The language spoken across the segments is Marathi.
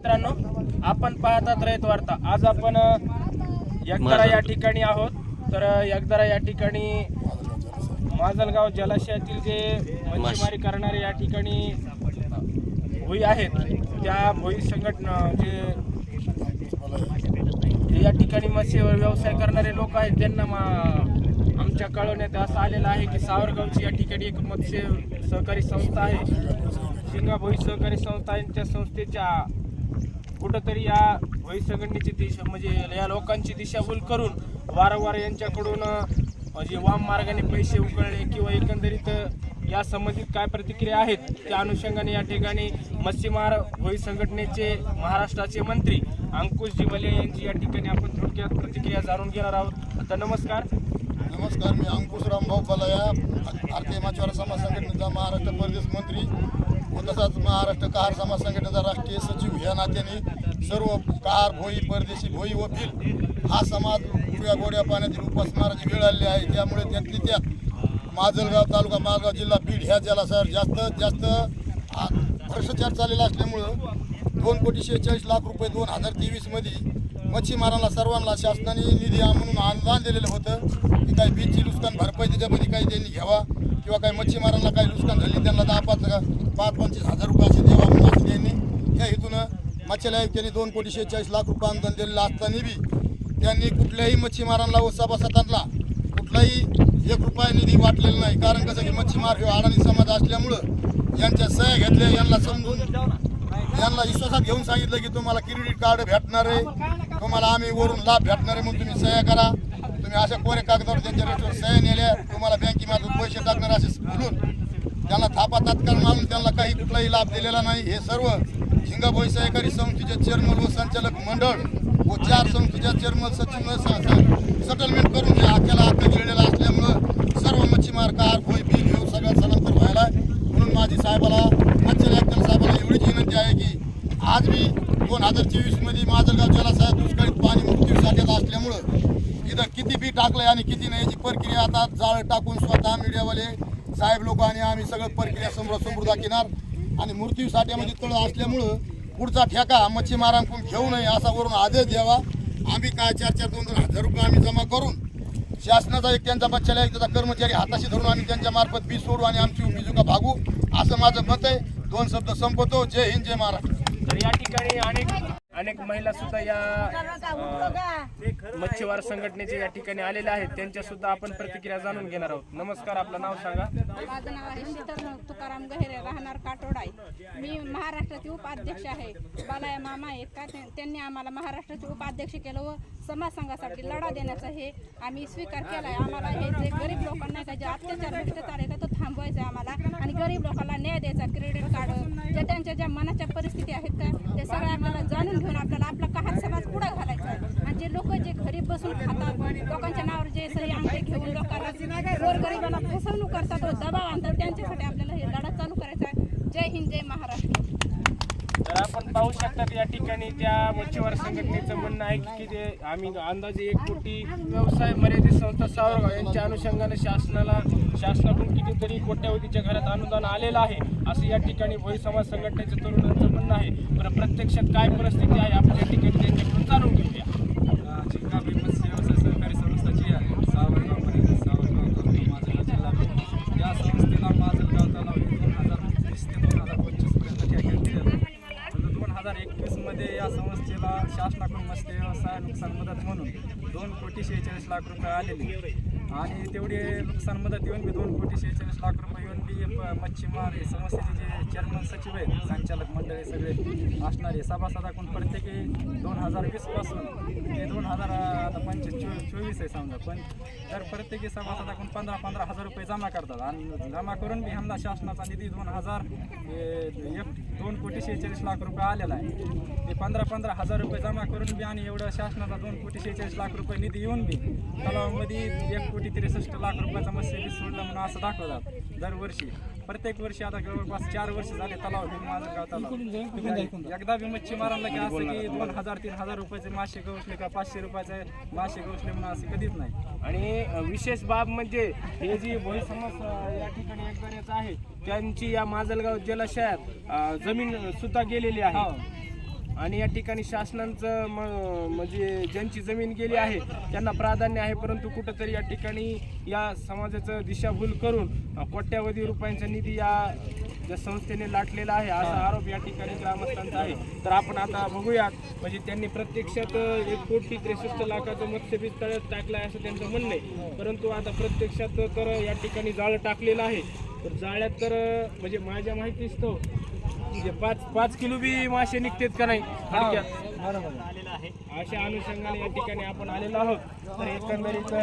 मित्रांनो आपण पाहतात रयत वार्ता. आज आपण यगदरा या ठिकाणी आहोत. तर यगदरा या ठिकाणी माजलगाव जलाशयातील जे मच्छीमारी करणारे या ठिकाणी भोई आहेत त्या भोई संघटना जे या ठिकाणी मत्स्य व्यवसाय करणारे लोक आहेत त्यांना आमच्या कळवण्यात असं आलेलं आहे की सावरगावची या ठिकाणी एक मत्स्य सहकारी संस्था आहे. शिंगा भोई सहकारी संस्था त्या संस्थेच्या कुठंतरी या भोई संघटनेची दिशा म्हणजे या लोकांची दिशाभूल करून वारंवार यांच्याकडून म्हणजे वाम मार्गाने पैसे उकळणे किंवा एकंदरीत या संबंधित काय प्रतिक्रिया आहेत त्या अनुषंगाने या ठिकाणी मच्छीमार भोई संघटनेचे महाराष्ट्राचे मंत्री अंकुशजी बले यांची या ठिकाणी आपण थोडक्यात प्रतिक्रिया जाणून घेणार आहोत. तर नमस्कार. नमस्कार मी अंकुश रामभाऊ पलाया भारतीय मच्छीमार समाज संघटनेचा महाराष्ट्र प्रदेश मंत्री. व तसाच महाराष्ट्र कार समाज संघटनेचा राष्ट्रीय सचिव या नात्याने सर्व कार भोई परदेशी भोई व भिल हा समाज उड्या गोड्या पाण्यातील उपासमाराची वेळ आलेली आहे. त्यामुळे त्यातली त्या माजलगाव तालुका माजगाव जिल्हा बीड ह्या जलाशयावर जास्त जास्त भ्रष्टाचार चाललेला असल्यामुळं दोन कोटी शेहेचाळीस लाख रुपये दोन हजार तेवीसमध्ये मच्छीमारांना सर्वांना शासनाने निधी म्हणून अनुदान दिलेलं होतं. की काही बीजची नुकसान भरपाई त्याच्यामध्ये काही त्यांनी घ्यावा किंवा काही मच्छीमारांना काही नुकसान झाली त्यांना दहा पाच पाच पंचवीस हजार रुपये देवा द्यावा यांनी त्या हेतून मच्छीला त्यांनी दोन कोटी शेहेचाळीस लाख रुपये अनुदान दिलेलं असताना बी त्यांनी कुठल्याही मच्छीमारांना व सभासदांना कुठलाही एक रुपया निधी वाटलेला नाही. कारण कसं की मच्छीमार हे अडाणी समाज असल्यामुळं यांच्या सह्या घेतल्या यांना समजून यांना विश्वासात घेऊन सांगितलं की तुम्हाला क्रेडिट कार्ड भेटणार आहे. तुम्हाला आम्ही वरून लाभ भेटणार आहे म्हणून तुम्ही सह्या करा. तुम्ही अशा कोरे कागदावर त्यांच्या रेटवर सह्या नेल्या. तुम्हाला बँकेमार्फत पैसे टाकणार असे बोलून त्यांना थापा तात्काळ मारून त्यांना काही कुठलाही लाभ दिलेला नाही हे सर्व झिंगाभोई सहकारी समितीचे चेअरमन व संचालक मंडळ व चार समितीच्या चेअरमन सचिव सेटलमेंट करून हे अख्याला दिलेला असल्यामुळं सर्व मच्छीमार कार भोई बिल घेऊन सगळं स्थलांतर व्हायला आहे. म्हणून माझी साहेबाला मच्छर अक्कल साहेबाला एवढीच विनंती आहे की आज मी दोन हजार चोवीसमध्ये माजलगाव जलाशयात दुष्काळीत पाणी मृत्यू साठ्यात असल्यामुळं इथं किती बी टाकलंय आणि किती नाही याची प्रक्रिया आता जाळ टाकून स्वतः मीडियावाले साहेब लोक आणि आम्ही सगळं प्रक्रिया समोर समृद्धा किनार आणि मृत्यू साठ्यामध्ये म्हणजे तळ असल्यामुळं पुढचा ठेका मच्छीमारांकडून घेऊ नये असा वरून आदेश द्यावा. आम्ही काय चार चार दोन दोन हजार रुपये आम्ही जमा करून शासनाचा एक त्यांचा बच्चाला एक त्याचा कर्मचारी हाताशी धरून आम्ही त्यांच्या मार्फत बी सोडू आणि आमची उभी भागू. असं माझं मत आहे. दोन शब्द संपवतो. जय हिंद जय महाराष्ट्र. तर या ठिकाणी अनेक अनेक महिला सुद्धा या मच्छीमार संघटनेचे या ठिकाणी आलेल्या आहेत. त्यांच्या सुद्धा आपण प्रतिक्रिया जाणून घेणार आहोत. नमस्कार आपलं नाव सांगा. माझं नाव आहे शीतल तुकाराम गहेरे राहणार काटोड आहे मी महाराष्ट्राचे उपाध्यक्ष आहे. बालाया मामा आहेत का? ते- त्यांनी आम्हाला महाराष्ट्राचे उपाध्यक्ष केलं व समाज संघासाठी लढा देण्याचा हे आम्ही स्वीकार केला आहे आम्हाला हे जे गरीब लोकांना का जे अत्याचार भ्रष्टाचार आहे तो थांबवायचा आहे आम्हाला. आणि गरीब लोकांना न्याय द्यायचा क्रेडिट कार्ड जे त्यांच्या ज्या मनाच्या परिस्थिती आहेत का ते सगळं आपल्याला जाणून घेऊन आपल्याला आपला कहात समाज पुढे घालायचा आहे. आणि जे लोक जे घरी बसून खातात लोकांच्या नावावर जे सही अंगठे घेऊन लोकांना गोरगरिबांना फसवणूक करतात व दबाव आणतात त्यांच्यासाठी आपल्याला हे लढा चालू करायचा आहे. जय हिंद जय महाराष्ट्र. तर आपण पाहू शकतात या ठिकाणी त्या मच्छीमार संघटनेचं म्हणणं आहे की ते आम्ही अंदाजे एक कोटी व्यवसाय मर्यादित संस्था सावरगाव यांच्या अनुषंगाने शासनाला शासनाकडून कितीतरी कोट्यावधीच्या घरात अनुदान आलेलं आहे. असं या ठिकाणी भोई समाज संघटनेच्या तरुणांचं नाही आहे. पण प्रत्यक्षात काय परिस्थिती आहे? आपण या ठिकाणी त्यांच्याकडून जाणून घेऊया चिंकाबी मत्स्य व्यवसाय सहकारी संस्थाची आहे सावरगावमध्ये सावरगाव माझा जिल्हा या संस्थेला माजलगाव तलाव दोन हजार वीस ते दोन हजार पंचवीसपर्यंत ठेक्यात दोन हजार एकवीसमध्ये या संस्थेला शासनाकडून मत्स्य व्यवसाय नुकसान मदत म्हणून दोन कोटी शेहेचाळीस लाख रुपये आलेले. आणि तेवढे नुकसान मदत येऊन बी दोन कोटी शेहेचाळीस लाख रुपये येऊन बी प- मच्छीमार हे संस्थेचे जे चेअरमन सचिव आहेत संचालक मंडळी सगळे असणारे. सभासदाकडून प्रत्येकी दोन हजार वीसपासून ते दोन हजार आता पंचवीस चो चोवीस आहे समजा. पण तर प्रत्येकी सभासदाकडून पंधरा पंधरा हजार रुपये जमा करतात आणि जमा करून बी हमला शासनाचा निधी दोन हजार एक दोन कोटी शेहेचाळीस लाख रुपये आलेला आहे. ते पंधरा पंधरा हजार रुपये जमा करून बी आणि एवढं शासनाचा दोन कोटी शेहेचाळीस लाख रुपये निधी येऊन बी तलावामध्ये एक कोटी त्रेसष्ट लाख रुपयाचा मत्स्य सोडला म्हणून असं दाखवतात दरवर्षी. प्रत्येक वर्षी आता जवळपास चार वर्ष झाले तलाव हे माझं तलाव. एकदा बी मच्छीमारांना की असं की दोन हजार तीन हजार रुपयाचे मासे गवसले का पाचशे रुपयाचे मासे गवसले म्हणून असं कधीच नाही. आणि विशेष बाब म्हणजे हे जी भोई समाज अ, या ठिकाणी एकदाण्याचं आहे त्यांची या माजलगाव जलाशयात जमीन सुद्धा गेलेली आहे. आणि या ठिकाणी शासनाचं म- म्हणजे ज्यांची जमीन गेली आहे त्यांना प्राधान्य आहे परंतु कुठंतरी या ठिकाणी या समाजाचं दिशाभूल करून कोट्यावधी रुपयांचा निधी या ज्या संस्थेने लाटलेला आहे असा आरोप या ठिकाणी ग्रामस्थांचा आहे. तर आपण आता बघूयात म्हणजे त्यांनी प्रत्यक्षात एक कोटी त्रेसष्ट लाखाचं मत्स्यबीज तळ्यात टाकलं आहे असं त्यांचं म्हणणं आहे. परंतु आता प्रत्यक्षात तर या ठिकाणी जाळं टाकलेलं आहे. तर जाळ्यात तर म्हणजे माझ्या माहितीच तो म्हणजे पाच पाच किलो बी मासे निघतेत का नाही? अशा अनुषंगाने या ठिकाणी आपण आलेलो आहोत. तर एकंदरीत अ,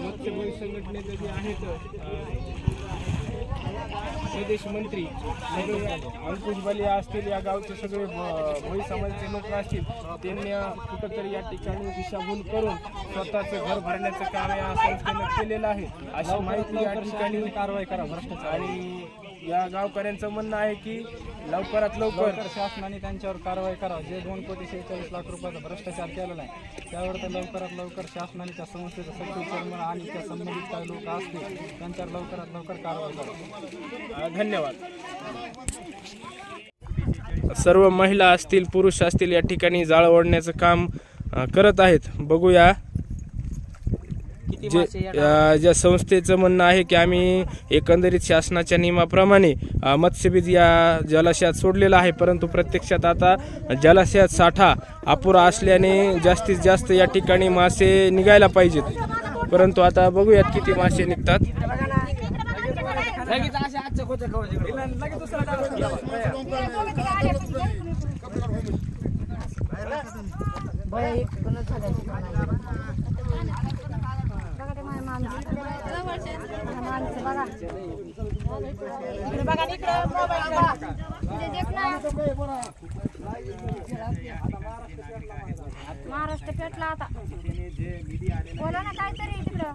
मत्स्यभोई संघटनेचे जे आहेत प्रदेश मंत्री सगळे अंकुश बलिया असतील या गावचे सगळे भोई समाजाचे लोक असतील त्यांनी कुठंतरी या ठिकाणी दिशाभूल करून स्वतःचं घर भरण्याचं काम या संस्थेनं केलेलं आहे. अशी माहिती या ठिकाणी कारवाई करा भ्रष्टाचार. आणि या गावकऱ्यांचं म्हणणं आहे की लवकरात लवकर लवकर शासनाने त्यांच्यावर कारवाई करा. जे दोन कोटी शेहेचाळीस लाख रुपयाचा भ्रष्टाचार केलेला आहे त्यावर तर लवकरात लवकर शासनाने त्या संस्थेचं चेअरमन आणि त्या संबंधित काही लोक असतील त्यांच्यावर लवकरात लवकर कारवाई करा. अ, धन्यवाद. सर्व महिला असतील पुरुष असतील या ठिकाणी जाळ ओढण्याचं काम अ, करत आहेत. बघूया जे अ, ज्या संस्थेचं म्हणणं आहे की आम्ही एकंदरीत शासनाच्या नियमाप्रमाणे अ, मत्स्यबीज या जलाशयात सोडलेलं आहे. परंतु प्रत्यक्षात आता जलाशयात साठा अपुरा असल्याने जास्तीत जास्त या ठिकाणी मासे निघायला पाहिजेत. परंतु आता बघूयात किती मासे निघतात. महाराष्ट्र पेटला आता बोला ना काहीतरी तिकडं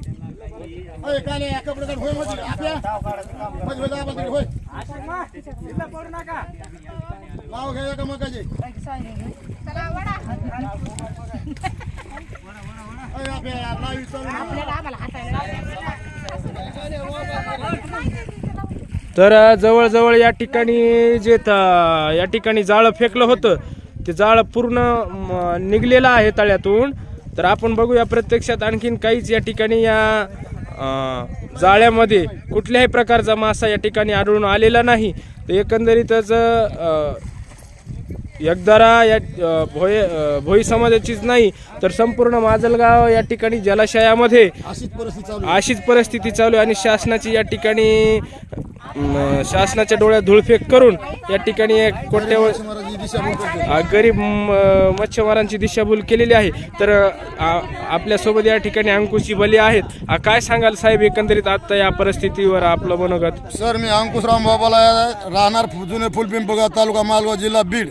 अय, काय नाही, या कपडे होयमध्ये, आपल्या. होय पडू नका लाव घ्या का मग मकाचे. चला वडा अय, आपल्या, नाव विचारून. आपल्याला आम्हाला हाताने तर जवळजवळ या ठिकाणी जे या ठिकाणी जाळं फेकलं होतं ते जाळं पूर्ण निघलेलं आहे तळ्यातून. तर आपण बघूया प्रत्यक्षात आणखीन काहीच या ठिकाणी या जाळ्यामध्ये कुठल्याही प्रकारचा मासा या ठिकाणी आढळून आलेला नाही. तर एकंदरीतच यगदारा या भोय भोई समाजाचीच नाही तर संपूर्ण माजलगाव या ठिकाणी जलाशयामध्ये अशीच परिस्थिती चालू आहे. आणि शासनाची या ठिकाणी शासनाच्या डोळ्यात धुळफेक करून या ठिकाणी एक कोट्यावर गरीब मच्छीमारांची दिशाभूल केलेली आहे. तर आपल्यासोबत या ठिकाणी अंकुशी बली आहेत. काय सांगाल साहेब एकंदरीत आता या परिस्थितीवर आपलं मनोगत? सर मी अंकुशराम बाबाला राहणार जुने फुलपिंपगाव तालुका मालगाव जिल्हा बीड.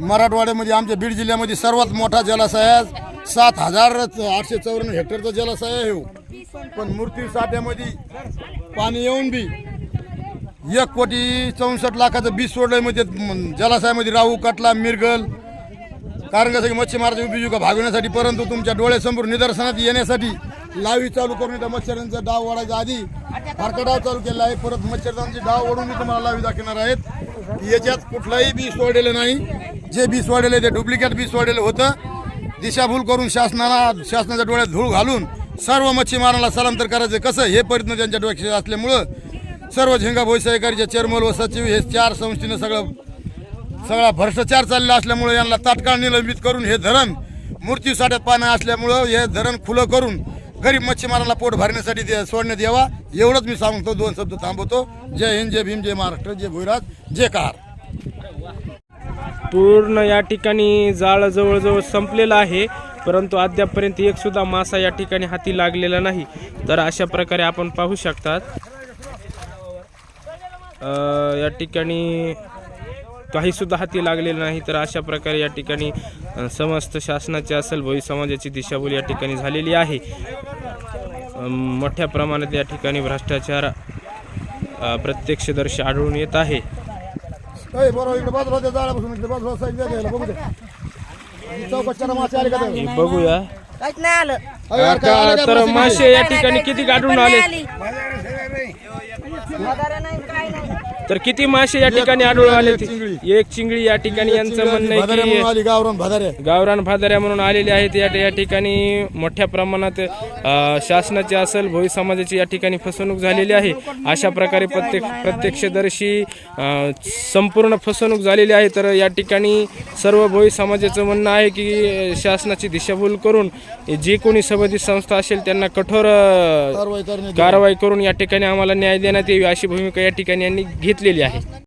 मराठवाड्यामध्ये आमच्या बीड जिल्ह्यामध्ये सर्वात मोठा जलाशय आहे सात हजार आठशे चौऱ्याण्णव हेक्टरचा जलाशय आहे हो. पण मूर्ती साठ्यामध्ये पाणी येऊन बी एक कोटी चौसष्ट लाखाचं बीज सोडलंय म्हणजे जलाशयामध्ये राहू कटला मिरगल कारण कसं की मच्छीमाराच्या उपजीविका भागवण्यासाठी परंतु तुमच्या डोळ्यासमोर निदर्शनात येण्यासाठी लावी चालू करून त्या मच्छरांचा डाव वाढायचा आधी फारका डाव चालू केला आहे. परत मच्छरदांची डाव ओढून मी तुम्हाला लावी दाखवणार आहेत. याच्यात कुठलाही बीस वाढलेलं नाही. जे बीस वाढलेलं ते डुप्लिकेट बीस वाढलेलं होतं. दिशाभूल करून शासनाला शासनाच्या डोळ्यात धूळ घालून सर्व मच्छीमाराला स्थलांतर करायचं कसं? हे प्रयत्न त्यांच्या डोक्यात असल्यामुळं सर्व झिंगा भोई सहकारीचे चेअरमन व सचिव हे चार संस्थेनं सगळं सगळा भ्रष्टाचार चालला असल्यामुळे यांना तात्काळ निलंबित करून हे धरण मूर्ती साठ्यात पाण्या असल्यामुळं हे धरण खुलं करून गरीब मच्छीमाराला पोट भरण्यासाठी दे सोडण्यात यावा. एवढंच मी सांगतो दोन शब्द थांबवतो. जय हिंद जय भीम जय महाराष्ट्र जय भुईराज जय कार पूर्ण या ठिकाणी जाळं जवळजवळ संपलेलं आहे परंतु अद्यापपर्यंत एक सुद्धा मासा या ठिकाणी हाती लागलेला नाही. तर अशा प्रकारे आपण पाहू शकतात. या ठिकाणी काही सुद्धा हाती लागलेलं नाही तर अशा प्रकारे या ठिकाणी समस्त शासनाची असेल भोई समाजाची दिशाभूल या ठिकाणी झालेली आहे. मोठ्या प्रमाणात या ठिकाणी भ्रष्टाचार प्रत्यक्षदर्शी आढळून येत आहे? हे बघूया. तर मासे? मासे या ठिकाणी किती गाठून आले पगार नाही काय नाही तर किती मासे या ठिकाणी आढळून आले एक चिंगळी. एक चिंगळी या ठिकाणी यांचं म्हणणं आहे की गावरान भादाऱ्या म्हणून आलेले आहेत. या या ठिकाणी मोठ्या प्रमाणात शासनाची असेल भोई समाजाची या ठिकाणी फसवणूक झालेली आहे. अशा प्रकारे प्रत्येक प्रत्यक्षदर्शी संपूर्ण फसवणूक झालेली आहे. तर या ठिकाणी सर्व भोई समाजाचं म्हणणं आहे की शासनाची दिशाभूल करून जे कोणी सबंधित संस्था असेल त्यांना कठोर कारवाई करून या ठिकाणी आम्हाला न्याय देण्यात यावी अशी भूमिका या ठिकाणी यांनी घेतलेली आहे.